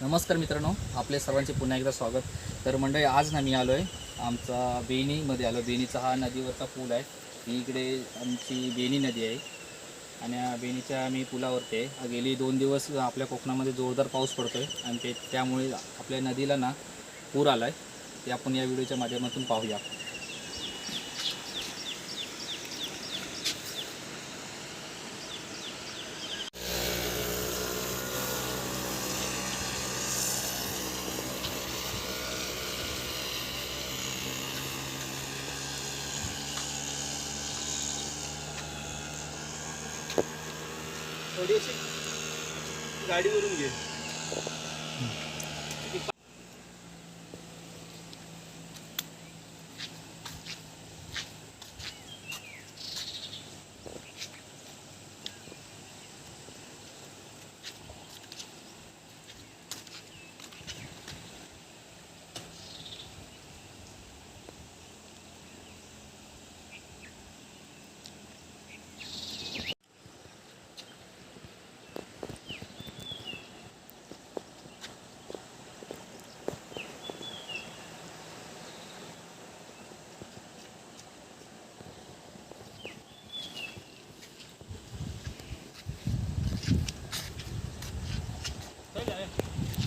नमस्कार मित्रांनो आपले सर्वांचे पुन्हा एकदा स्वागत. तर मंडळी आज ना मी आलो आहे आमचा बेनीमध्ये आलो. बेनीचा हा नदीवरचा पूल आहे. ही इकडे आमची बेनी नदी आहे. आणि बेणीच्या बेनीच्या आम्ही पुलावरती आहे. गेली दोन दिवस आपल्या कोकणामध्ये जोरदार पाऊस पडतो आहे आणि ते त्यामुळे आपल्या नदीला ना पूर आला आहे ते आपण या व्हिडिओच्या माध्यमातून पाहूया. थोडीशी गाडीवरून घे.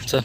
是。